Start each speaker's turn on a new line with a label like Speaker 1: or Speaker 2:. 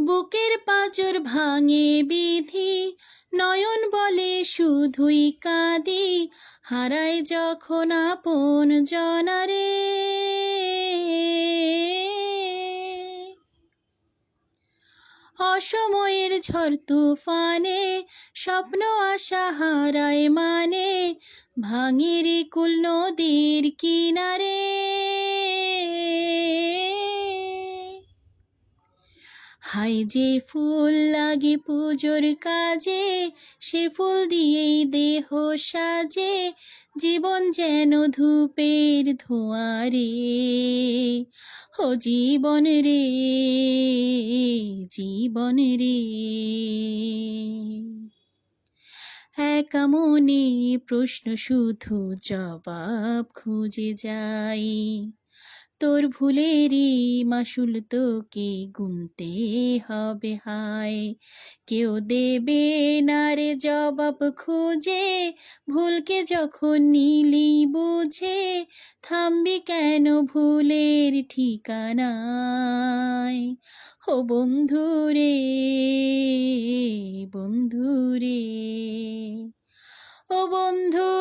Speaker 1: বুকের পাঁজর ভাঙে বিধি, নয়ন বলে শুধুই কাঁদি, হারায় যখন আপন জনারে। অসময়ের ঝড় তুফানে, স্বপ্ন আশা হারায় মানে ভাঙের কুল নদীর কিনারে। হাই যে ফুল লাগে পুজোর কাজে, সে ফুল দিয়েই দেহ সাজে, জীবন যেন ধূপের ধোঁয়ারে। ও জীবন রে জীবন রে। একা মনে প্রশ্ন শুধু জবাব খুঁজে যাই। তোর ভুলেরই মাসুল তোকে গুনতে হবে হায়। কেউ দেবে না রে জবাব খুঁজে, ভুলকে যখন নিলি বুঝে, থামবি কেন ভুলের ঠিকানায়? ও বন্ধু রে বন্ধু রে, ও বন্ধু